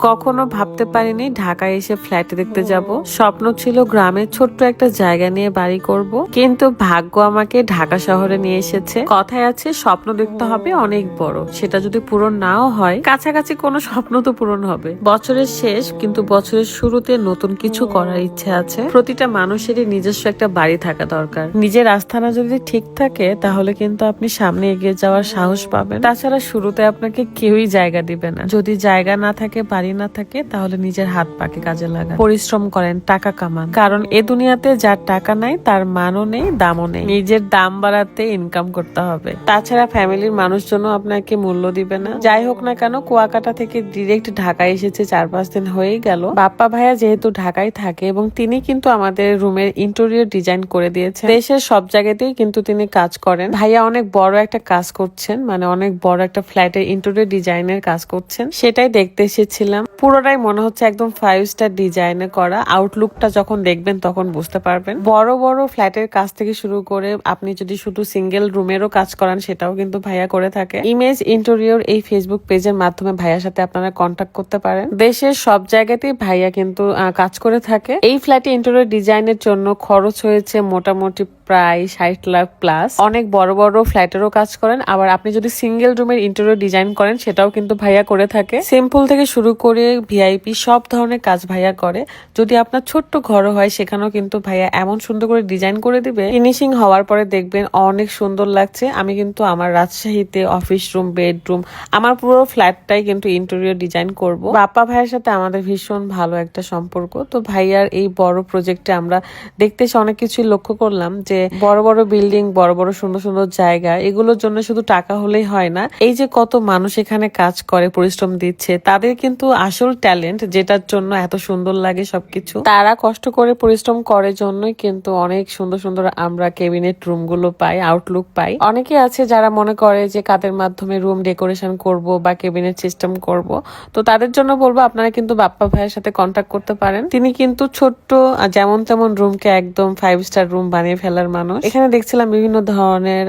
কখনো ভাবতে পারিনি ঢাকায় এসে ফ্ল্যাট দেখতে যাব। স্বপ্ন ছিল গ্রামে ছোট্ট একটা জায়গা নিয়ে বাড়ি করব। কিন্তু ভাগ্য আমাকে ঢাকা শহরে নিয়ে এসেছে। কথায় আছে, স্বপ্ন দেখতে হবে অনেক বড়। সেটা যদি পূরণ নাও হয়, কাছাকাছি কোনো স্বপ্ন তো পূরণ হবে। বছরের শেষ, কিন্তু বছরের শুরুতে নতুন কিছু করার ইচ্ছে আছে। প্রতিটা মানুষেরই নিজস্ব একটা বাড়ি থাকা দরকার। নিজের আস্থানা যদি ঠিক থাকে, তাহলে কিন্তু আপনি সামনে এগিয়ে যাওয়ার সাহস পাবেন। তাছাড়া শুরুতে আপনাকে কেউই জায়গা দিবে না। যদি জায়গা না থাকে, বাড়ি না থাকে তাহলে নিজের হাত পাকে কাজে লাগান। পরিশ্রম করেন টাকা কামান। কারণ এ দুনিয়াতে যার টাকা নাই তার মানও নেই দামও নেই। নিজের দাম বাড়াতে ইনকাম করতে হবে। তাছাড়া ফ্যামিলির মানুষজনও আপনাকে মূল্য দিবে না। যাই হোক না কেন কুয়াকাটা থেকে ডিরেক্ট ঢাকায় এসেছে চার পাঁচ দিন হয়েই গেল। বাপ্পা ভাইয়া যেহেতু ঢাকায় থাকে এবং তিনি কিন্তু আমাদের রুমের ইন্টেরিয়র ডিজাইন করে দিয়েছেন। দেশের সব জায়গাতেই কিন্তু তিনি কাজ করেন। ভাইয়া অনেক বড় একটা কাজ করছেন মানে অনেক বড় একটা ফ্ল্যাটের ইন্টেরিয়র ডিজাইনের কাজ করছেন। সেটাই দেখতে এসেছিলাম। পুরোটাই মনে হচ্ছে একদম ফাইভ স্টার ডিজাইনে করা। আউটলুকটা যখন দেখবেন তখন বুঝতে পারবেন। বড় বড় ফ্ল্যাটের কাজ থেকে শুরু করে আপনি যদি শুধু সিঙ্গেল রুমেরও কাজ করান, সেটাও কিন্তু ভাইয়া করে থাকে। ইমেজ ইন্টেরিয়র এই ফেসবুক পেজের মাধ্যমে ভাইয়ার সাথে আপনারা কন্ট্যাক্ট করতে পারেন। দেশের সব জায়গাতেই ভাইয়া কিন্তু কাজ করে থাকে। এই ফ্ল্যাটে ইন্টেরিয়র ডিজাইনের জন্য খরচ হয়েছে মোটামুটি প্রায় ষাট লাখ প্লাস অনেক বড় বড় ফ্ল্যাটেরও কাজ করেন। আবার আপনি যদি সিঙ্গেল রুমের ইন্টেরিয়র ডিজাইন করেন, সেটাও কিন্তু ভাইয়া করে থাকে। সিম্পল থেকে শুরু করে ভিআইপি সব ধরনের কাজ ভাইয়া করে। যদি আপনার ছোট্ট ঘরও হয়, সেখানেও কিন্তু ভাইয়া এমন সুন্দর করে ডিজাইন করে দিবে। ফিনিশিং হওয়ার পরে দেখবেন অনেক সুন্দর লাগছে। আমি কিন্তু আমার রাজশাহীতে অফিস রুম বেডরুম আমার পুরো ফ্ল্যাটটাই কিন্তু ইন্টেরিয়র ডিজাইন করব। বাপ্পা ভাইয়ের সাথে আমাদের ভীষণ ভালো একটা সম্পর্ক। তো ভাইয়ার এই বড় প্রজেক্টে আমরা দেখতে অনেক কিছুই লক্ষ্য করলাম যে বড় বড় বিল্ডিং, বড় বড় সুন্দর সুন্দর জায়গা, এগুলোর জন্য শুধু টাকা হলেই হয় না। এই যে কত মানুষ এখানে কাজ করে, পরিশ্রম দিচ্ছে, তাদের কিন্তু আসল ট্যালেন্ট যেটার জন্য এত সুন্দর লাগে সবকিছু। তারা কষ্ট করে পরিশ্রম করে জন্যই কিন্তু অনেক সুন্দর সুন্দর আমরা কেবিনেট রুমগুলো পাই আউটলুক পাই। অনেকে আছে যারা মনে করে যে কাদের মাধ্যমে রুম ডেকোরেশন করব বা কেবিনেট সিস্টেম করব। তো তাদের জন্য বলব, আপনারা কিন্তু বাপ্পা ভাইয়ের সাথে কন্ট্যাক্ট করতে পারেন। তিনি কিন্তু ছোট্ট, যেমন তেমন রুমকে একদম ফাইভ স্টার রুম বানিয়ে ফেলার মানুষ। এখানে দেখছিলাম বিভিন্ন ধরনের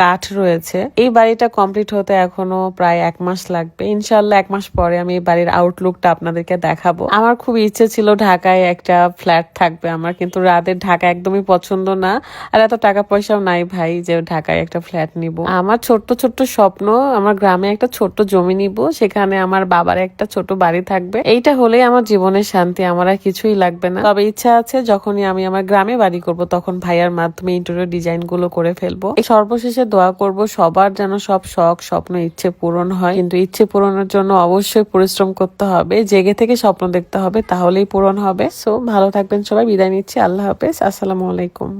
কাঠ রয়েছে। এই বাড়িটা কমপ্লিট হতে এখনও প্রায় এক মাস লাগবে। ইনশাল্লাহ এক মাস পরে আমি এই বাড়ির আউটলুকটা আপনাদেরকে দেখাবো। আমার খুব ইচ্ছে ছিল ঢাকায় একটা ফ্ল্যাট থাকবে আমার, কিন্তু রাতের ঢাকা একদমই পছন্দ না। আর এত টাকা পয়সাও নাই ভাই যে ঢাকায় একটা ফ্ল্যাট নিব। আমার ছোট্ট ছোট্ট স্বপ্ন, আমার গ্রামে একটা ছোট্ট জমি নিব, সেখানে আমার বাবার একটা ছোট বাড়ি থাকবে। এইটা হলেই আমার জীবনের শান্তি, আমার আর কিছুই লাগবে না। তবে ইচ্ছা আছে যখনই আমি আমার গ্রামে বাড়ি করব, তখন ভাইয়ার মাধ্যমে ইন্টেরিয়র ডিজাইনগুলো করে ফেলব। এই সর্বশেষে দোয়া করব, সবার যেন সব শখ, স্বপ্ন, ইচ্ছে পূরণ হয়। কিন্তু ইচ্ছে পূরণের জন্য অবশ্যই পরিশ্রম করতে হবে, জেগে থেকে স্বপ্ন দেখতে হবে, তাহলেই পূরণ হবে। সো ভালো থাকবেন সবাই, বিদায় নিচ্ছি, আল্লাহ হাফেজ, আসসালামু আলাইকুম।